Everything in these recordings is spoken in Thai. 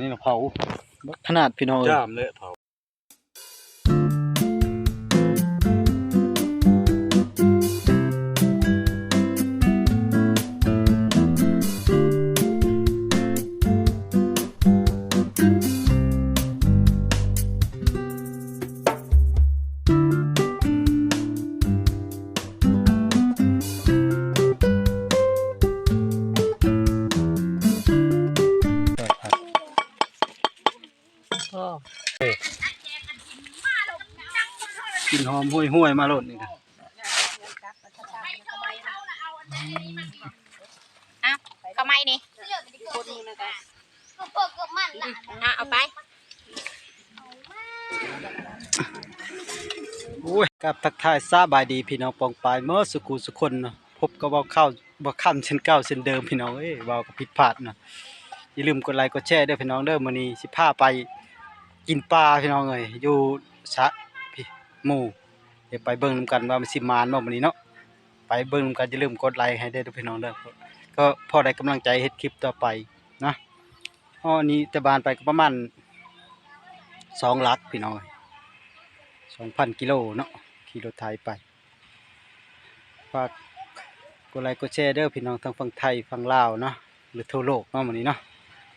นี่นะเผาขนาดพี่น้องเอ้ย จ้ามเลยเผา กลินหอมห่วยๆมาโลดนี่นะอะก็ไม่นี่อะเอาไปโอ้ยกับทักทายสบายดีพี่น้องปองปายเมื่อสุขุสุคนเนาะพบกับเว้าเข้าบ่ค่ำเช่นเก่าเช่นเดิมพี่น้องเอ้ยเว้าก็ผิดพลาดเนาะอย่าลืมกดไลค์กดแชร์ด้วยพี่น้องเด้อมื้อนี้สิพาไป กินปลาพี่น้องเอ้ยอยู่สะพี่หมู่เดี๋ยวไปเบิ่งนำกันว่ามันสิมานบ่มื้อนี้เนาะไปเบิ่งนำกันอย่าลืมกดไลค์ให้ได้ด้วยพี่น้องเด้อก็พอได้กำลังใจเฮ็ดคลิปต่อไปนะอ๋อนี้แต่บ้านไปก็ประมาณสองหลักพี่น้องเอ้ยสองพันกิโลเนาะขี่รถไทยไปฝากกดไลค์กดแชร์เด้อพี่น้องทั้งฝั่งไทยฝั่งลาวเนาะหรือทั่วโลกเนาะมื้อนี้เนาะ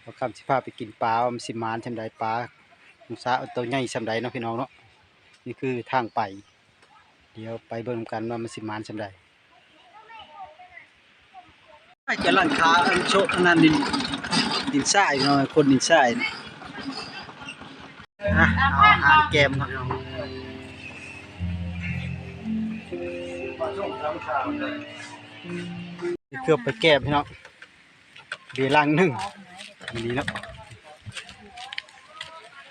เราคำสิพาไปกินปลาว่ามันสิมานชำใดปลา สาเอาตัวใหญ่ชำใดเนาะพี่น้องเนาะนี่คือทางไป เดี๋ยวไปเบิ่งกันว่ามันสิมานชำใดจะลังคาอันโชคอันนั้นดินดินทรายพี่น้องคนดินทรายนี่นะเอาอาหารแกมครับพี่น้องเกือบไปแก้พี่น้องเบียร์ลังหนึ่งวันนี้เนาะ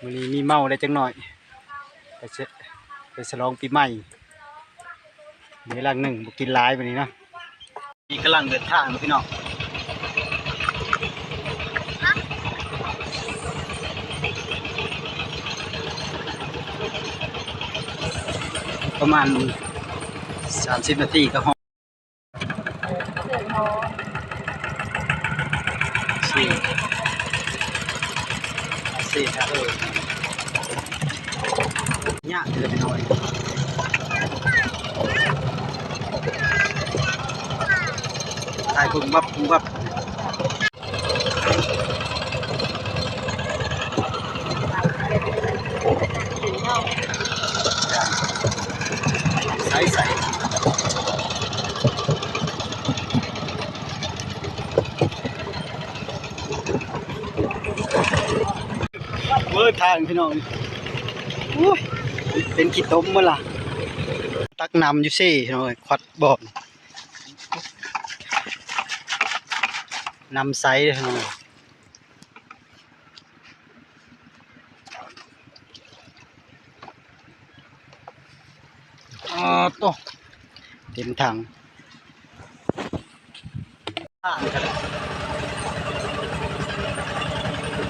วันนี้มีเมาได้จังหน่อยไปเชไปฉลองปีใหม่เบียร์ลังหนึ่งกินหลายวันนี้นะนี่กำลังเดินทางพี่น้องประมาณสามสิบนาทีก็ฮอดสี่สี่ครับ เออยากเลยหน่อยถ่ายพุ่ เป็นขี้ต้มเมาล่ะ ตักน้ำอยู่ซี่พี่อยควัดบอกน้ำใสเลยพี่อยอ๋อโตเต็มถัง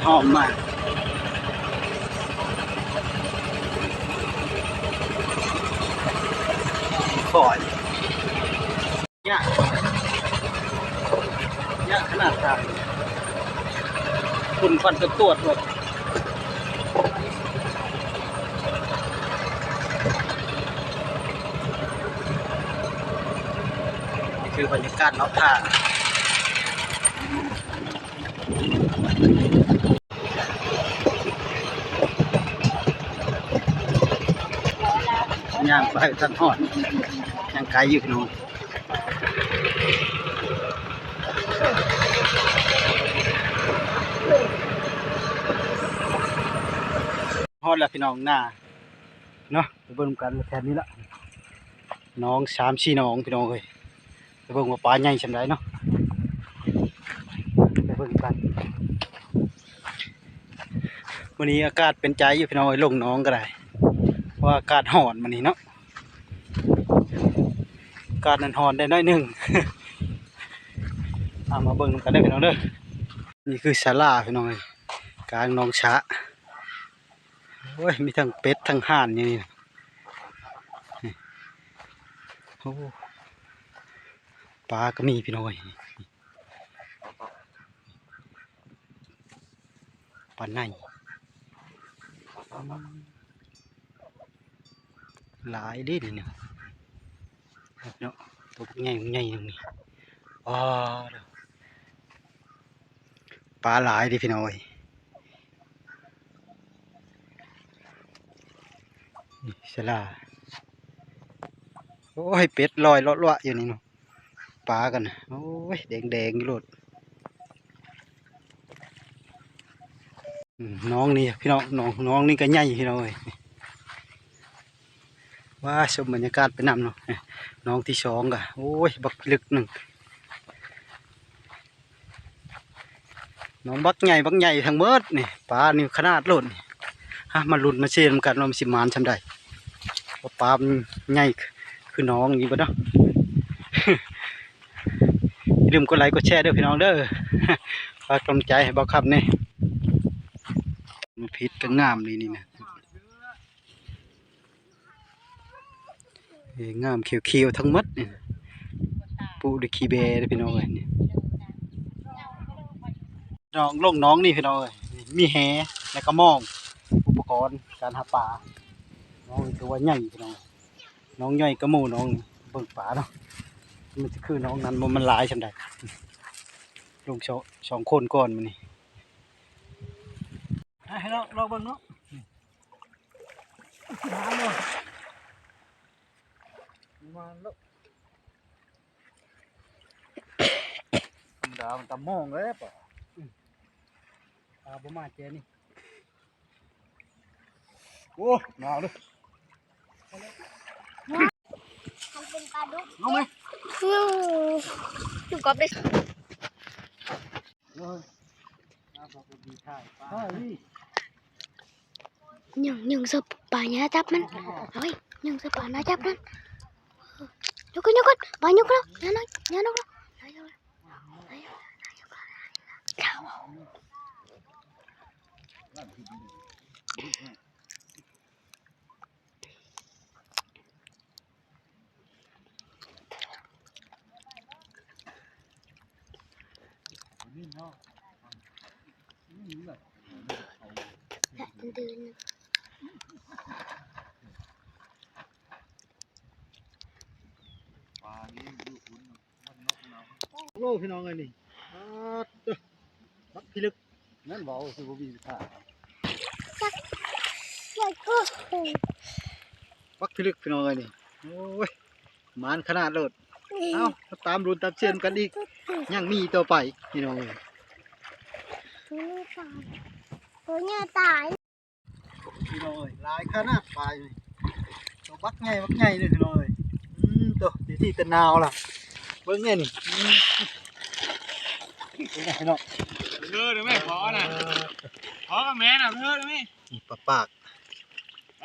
หอมมาก ขอยยากยากขนาดทางคุณฟันจะตรวจหมดนี่คือบรรยากาศนอกทางย่างไปทันหอด ยังไกลอยู่พี่น้องฮอดแล้วพี่น้องหน้าเนาะไปเบิ่งกันแทนนี้ละน้องสามสี่น้องพี่น้องเลยไปเบิ่งว่าปลาใหญ่ชำไรเนาะไปเบิ่งกันวันนี้อากาศเป็นใจอยู่พี่น้องลงน้องก็ได้เพราะว่าอากาศห่อนมันนี้เนาะ การนันหอนได้น้อยหนึ่งเอามาเบิ่งกันได้พี่น้องเด้อนี่คือศาลาพี่น้องเอ้ยกลางหนองชะโอ้ยมีทั้งเป็ดทั้งห่านอย่างนี้โอ้ปลาก็มีพี่น้องเอ้ยปลาในหลายดิเนี่ย เนาะตัวใหญ่ใหญ่ตรงนี้อ๋อปลาหลายดิพี่น้อยนี่สลาโอ้ยเป็ดลอยเลาะอยู่นี่เนาะปลากันโอ้ยแดงๆอยู่โลดน้องนี่พี่น้องน้องน้องนี่ก็ใหญ่พี่น้องเอ้ย ว่าชมบรรยากาศไปนำเนาะน้องที่สองก็โอ้ย บักลึกหนึ่งน้องบักใหญ่บักใหญ่ทั้งเมิดนี่ปลานี่ขนาดโลดนี่ฮะมาลุ้นมาเชียร์กันว่ามันสิมานชำใดเพราปลามใหญ่คือน้องนี่บ่เนาะอย่าลืมกดไลค์กดแชร์เด้อพี่น้องเด้อฝากกำลังใจให้บ่าวครับนี่มันพิษก็งามเลยนี่นะเอ้ย งามเขียวๆทั้งหมดเนี่นะปูด้วยขี้แบเด้พี่น้องเอ้ยนี่น้องลงน้องนี่พี่น้องเอ้ยมีแหแล้วก็มอง อุปกรณ์การหาปลาน้องนี่ถือว่าใหญ่พี่น้องน้องใหญ่กระหมูน้องนี่เบิ่งปลาเนาะมันจะคือน้องนั้นมันหลายจังไดลงสองคนก่อนมื้อนี้อะให้ลองลองเบิ่งเนาะมาเนาะมาแล้วธราลอืมตาบ่มาเจนี่โอ้หนาวเนาดุ กเอาไหมดูกอบได้เออน้ำเราดีท่ายป้าเฮ้ยยังยังสปา nhà chấp มันเฮ้ยยังสปา nhà chấp มั ഞൊക്ക ഞൊക്ക ഭയങ്കര ഞാൻ ഞാൻ എന്ത് nhúc đâu nhà nó nhà nó đâu từ từ โลพี่น้องเลยนี่อ่าเด้อบักพิลึกนั่นเว้าคือบ่มีท่า Trời cơ บักพิลึกพี่น้องเลยนี่โอ้ยหมานขนาดโลดเอ้ามาตามรุนตามเชียนกันอีกยังมีต่อไปพี่น้องเอ้ย Tôi nhà tải พี่น้องเอ้ยหลายขนาดไปเลยตัวบักใหญ่บักใหญ่เลยพี่น้องเอ้ยอืมตัวที่ที่ตะนาวล่ะ เบิ่งเนี่ยนี่อืมเป็นไงพี่น้องเลิศเลยแม่ขอน่ะขอกับแม่น่ะเลิศเลยแม่นี่ปลาปากไป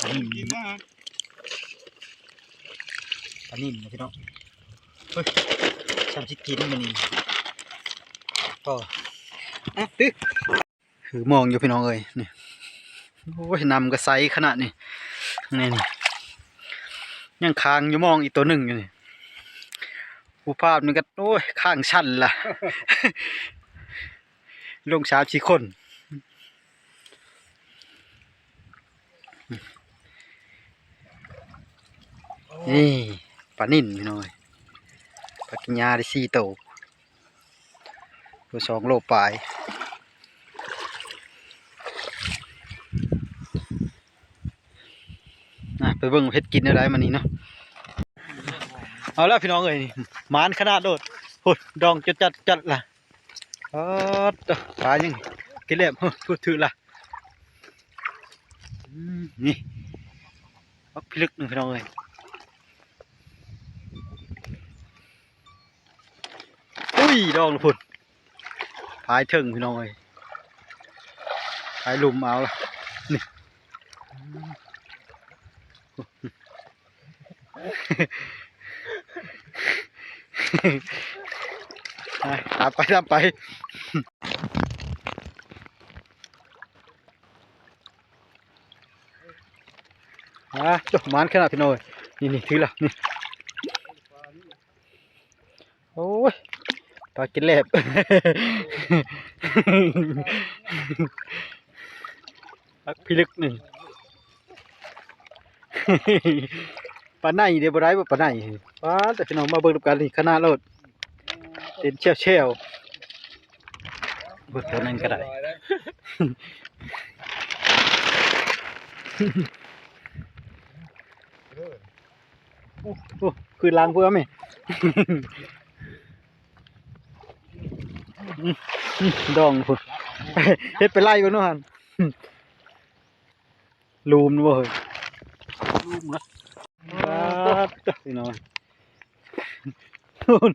ปลานิ่มกินนะฮะปลานิ่มนะพี่น้องเฮ้ยฉันสิกินมันนี่ก็อะตึ๊คือมองอยู่พี่น้องเอ้ยนี่โอ้ยนำก็ไซส์ขนาดนี้นี่นี่ ยังค้างอยู่มองอีกตัวหนึ่งอยู่นี่ผู้ภาพนี่ก็โอ้ยข้างชันล่ะ ลงสามสี่คนนี่ปลานิ่นพี่น้อยปลากินยาได้สี่โตวตัวสองโลปลายอะ ไปเบิ่งเพชรกินอะไรมานี่เนาะเอาละพี่น้องเอ้ยมานขนาดโดดพูดดองจัดจัดจัดล่ะออตะปลายังกินเล็บพูดถือล่ะนี่พักพิลึกหนึ่งพี่น้องเอ้ยอุ้ยดองละพุ่นพายถึงพี่น้องเอ้ยพายลุมเอาละนี่ไป ตามไปตามไปอะจบมันขนาดพี่น้องเอ้ยนี่นี่ถือละนี่โอ้ยปลากินแลบพักพิลึกหนึ่ง ปลาไหนเดี๋ยวบ่ได้บ่ปลาไหนปลาแต่พี่น้องมาเบิ่งดูกันนี่ขนาดโลดเต็นเชี่ยวเชี่ยวเบิ่งตัวนั้นก็ได้โอ้คือล้างเพื่อไหมดองพุ่นเฮ็ดไปไล่กันเนาะฮันลูมบ่เฮ้ยลูมนะ พี่น้องนู่น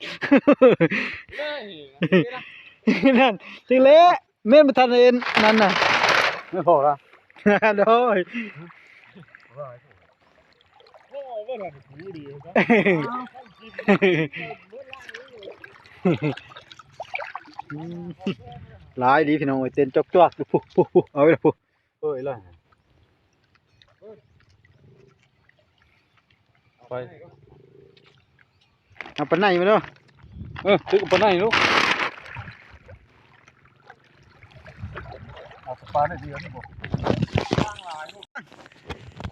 นั่นจิเละแม่นบ่ทันเห็นนั่นน่ะไม่พอละโดยโอ้ก็ได้หูดีครับหลายดีพี่น้องเอ้ยเต้นจอกๆปุ๊ปุ๊ปุ๊เอาไว้ละปุ๊เอ้ยล่ะไปเอาปานไหนมาเนาะเออตึกปานไหนลูกเอาปลาได้ดีนี่บ่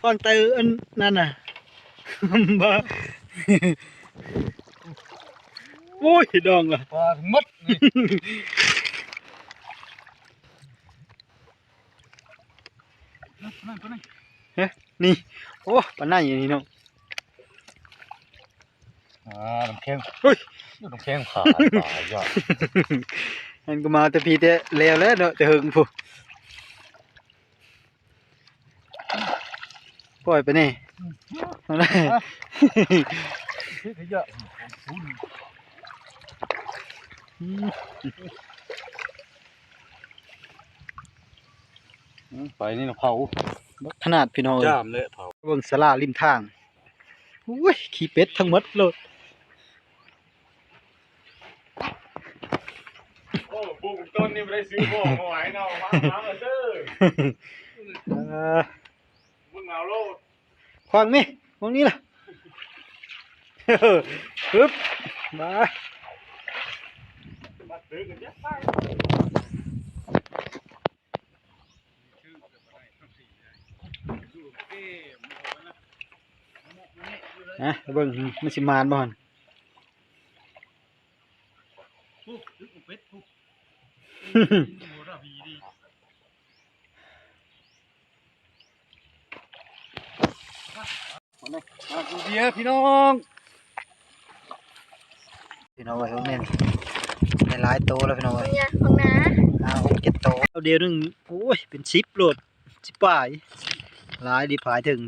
ก่อนเตออันนั่นน่ะบ่โอ้ยดองล่ะปลาหมดนี่นั่นปานไหนนี่โอ้ปานไหนนี่เนาะ อ่าน้ำแข็งเฮ้ยน้ำแข็งขาดตายยอดอันก็มาแต่พี่แต่แล้วแล้วเนาะแต่หึงพุปล่อยไปนี่เอาได้พี่ขยะไปนี่นะเผาบักขนาดพี่น้องเอ้ยจ้ามเลยเผาเบิ่งสลาริมทางอุ้ย ขี้เป็ดทั้งหมดโลด โอ้ปลูกต้นนี่ไม่ได้ซื้อบ่อมาไว้เนาะมาหามาเด้อเออมึงเอาโลดควางนี่ควางนี้ล่ะเออปึ๊บมามาซื้อกันเนี่ยอะเบิ่งมันสิมานบ่ หั่นมาดูเดียวพี่น้องพี่น้องไว้ข้างในในหลายโตแล้วพี่น้องไว้เนี่ยของน้าห้าหกเจ็ดโตเอาเดียวหนึงโอ้ยเป็นสิบโหลดสิบป่ายหลายดีผายถึง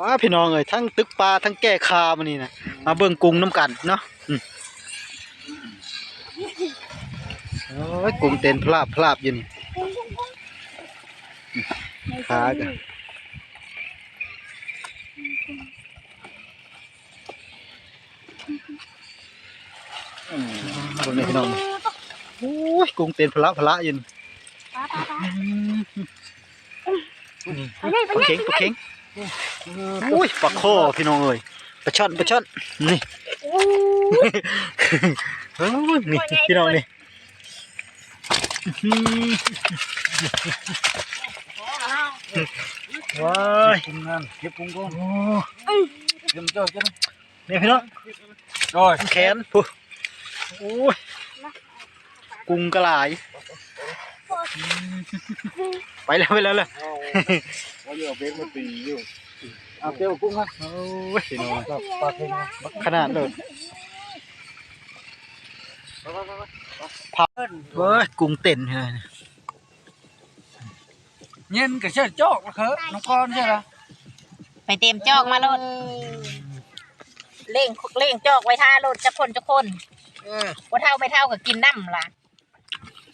ว้าพี่น้องเอ้ยทั้งตึกปลาทั้งแก้คามานี่นะมาเบิ่งกุ้งน้ำกันเนาะอืมโอ้ยกุ้งเต้นพลาบพลาบอยู่นี่อืมขากันเบิ่งนี่พี่น้องโอ้ยกุ้งเต้นพละพละอยู่นี่ป้าป้าป้าปลาเข็งปลาเข็งโอ้ยปลาโคอพี่น้องเอ้ยปลาช่อนปลาช่อนนี่เฮ้ยนี่พี่น้องนี่อื้อหือว้ายกินงานเก็บกุ้งก่อนโอ้เก็บเจ้าเจ้านี่พี่น้องโอ้ยแขนปุ๊โอ้ยกุ้งกระหลายไปแล้วไปแล้วเลยว่าอยู่เบสมาตีอยู่ เอาเก็บกุ้งฮะโอ้ยพี่น้องกับปลาเค็งบักขนาดเลยพับเว้ยกุ้งเต้นเลยเย็นกับเชือกจอกนะคือน้องก้อนใช่ไหมไปเต็มจอกมาโลดเล่งเล่งจอกไว้ท่าโลดจะคนจะคนเออว่าเท่าไม่เท่ากับกินน้ำล่ะ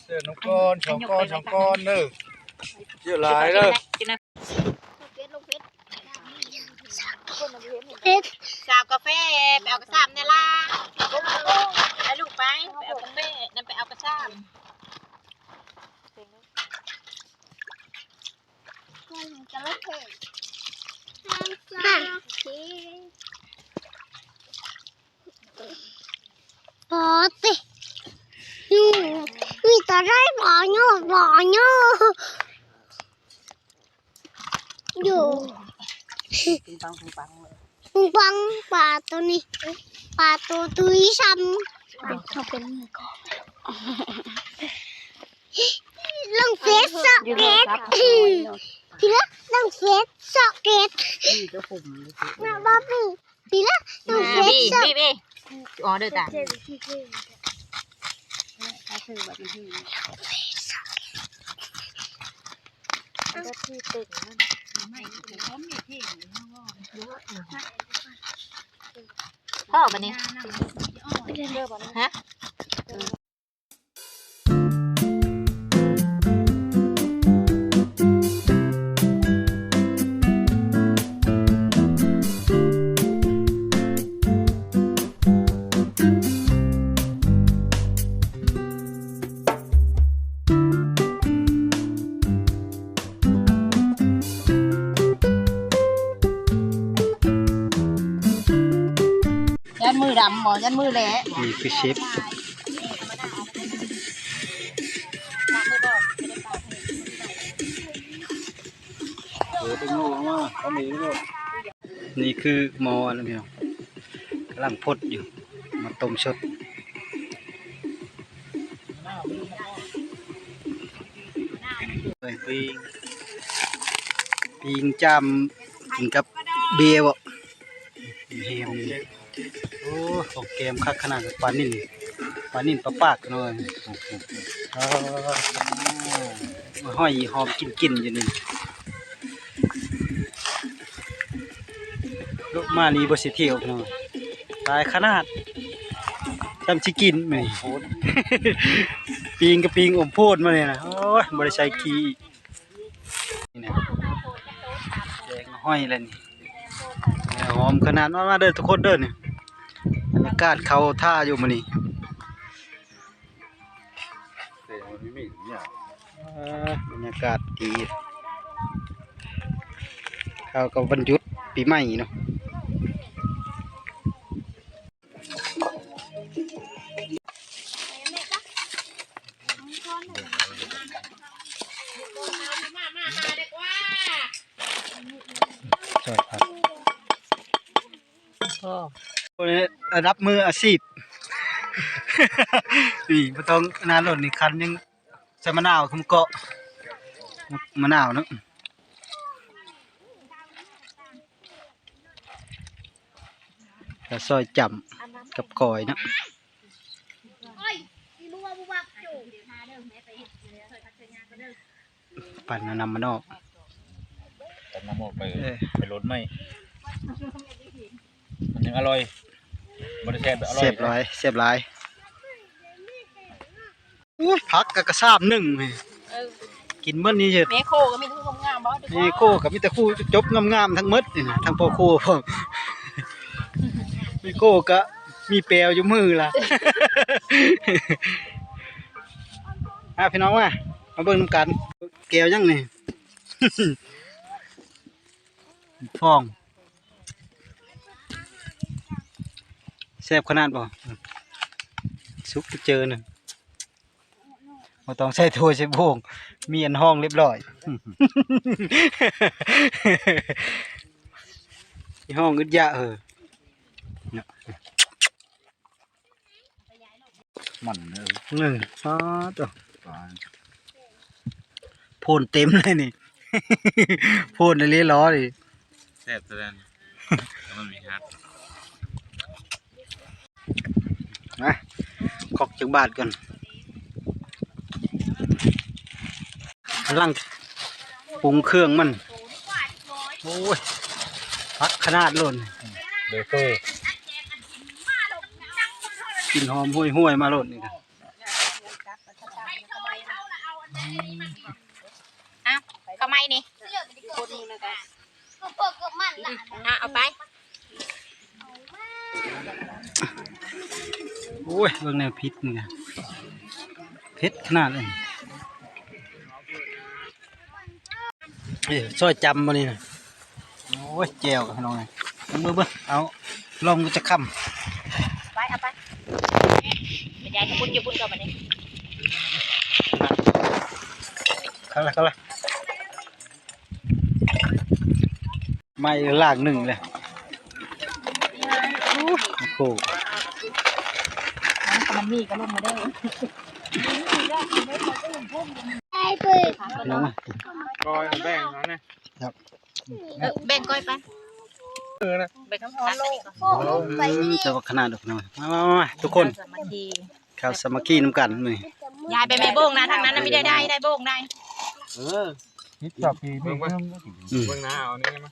เสื้อน้องก้อนสองก้อนสองก้อนเด้อเยอะหลายเด้อกินนะ เฟสลงเฟส สาวกาแฟไปเอากระซามเนี่ยล่ะไปลูกไปไปเอากาแฟนั่นไปเอากระซามจะเลิกเถอะนั่นจ้าปอติอืมมีแต่ได้ปอโยปอโยอยู่ ปิงปังปิงปังเลยปุงปังปลาตัวนี้ปลาตัวตุยซ้ำเขาเป็นมือก่อลองเฟสสอกเก็ตทีละลองเฟสสอกเก็ตน้าผมมาบ้าบี้ทีละลองเฟสสอกบี้บี้อ๋อเด้อจ้ะ พ่อบันนี้ฮะ มือดำหมอยันมือแหละนี่คือเชฟนี่คือหมอนะพี่น้องกำลังพดอยู่ มาต้มชดปิงปิงจำกินกับเบียร์บ่เฮมนี่ โอ้ขอเกมคักขนาดปลานิ่นปลานิ่นปลาปากหน่อยมาห้อยหอมกินกินๆอยู่นี่ลูกมานีบสิเที่ยวหน่อยตายขนาดจำสิกินไหมปีงกับปีงอมโพดมาเนี่ยนะโอ้ยบ่ได้ใช้ขี้อีกนี่นะแจงห้อยแล้วนี่หอมขนาดมามาเด้อทุกคนเด้อนี่ยากาศเขาท่าอยู่มานี่เสียงมันไม่มีเนี่ยเออบรรยากาศดีเขาก็วันหยุดปีใหม่เนาะจอดครับ คนนี้รับมืออาชีพ นี่บ่ต้องนานหล่นนี่คันยังใส่มะนาวคุมเกาะมะนาวเนาะแล้วซอยจำกับกอยเนาะปั่นเอานำมานอกแต่น้ำออกไปเออไปรถไหมมันยังอร่อย บริแซ่บอร่อยเสียบร้อยเสียบร้อยโอ้ยพักกับกระซาบหนึ่งเว้ยกินเมื่อนี้เฉย เมโคก็มีทุกงามบ่นี่โคกับมิตรคู่จบงามๆทั้งหมดนี่นะทั้งพ่อโคพ่อมมีโคก็มีแปลวอยู่มือล่ะอะพี่น้องว่ามาเบิ่งนำกัน แก้วยังนี่ ฟอง ซ่บขนาดบ่ซุปไปเจอหนึ่งบ่ต้องใช้ถ้วยใช้โบงมีอันห้องเรียบร้อยที่ห้องอึดยะเออมันเออหนึ่งฟ้าตัวปลาโพนเต็มเลยนี่โพนในเลี้ยล้อดิแซ่บแสดงแล้วมันมีฮัท นะขอกจังบาทก่อนกำลังปรุงเครื่องมัน โอ้ยพักขนาดโล่นเบเฟอร์กลินหอมห้วยห้วยๆมาโล่นนี่นะอะทำไมนี่อะเอาไป อ้ยเบิ่งแนวพิษนี่นะเผ็ดขนาดเลยเอ้ยซอยจำมานี่นะโอ้ยแจวกับพี่น้องเลยเอามือเบิ่งเอาลองก็จะค้ำไปเอาไปยายขบุญอยู่บุญกับมันนี่เข้าละเข้าละไม่ลากหนึ่งเลยโอ้โห มันมีก็ลงมาได้ไอ้ปืนน้องมาก้อยแบ่งเขาเนี่ยแบ่งก้อยไปเออนะแบ่งคำพันนี่ก่อนอืมจะว่าขนาดดอกน้อยมามามามาทุกคนสามัคคีข้าวสามัคคีน้ำกันมื้อนี้ยายไปแม่โบ้งนะทางนั้นน่ะไม่ได้ได้ได้โบ้งได้เออนิดจับปีเบิ่งเบิ่งอืมเบิ่งหน้าเอานี่มา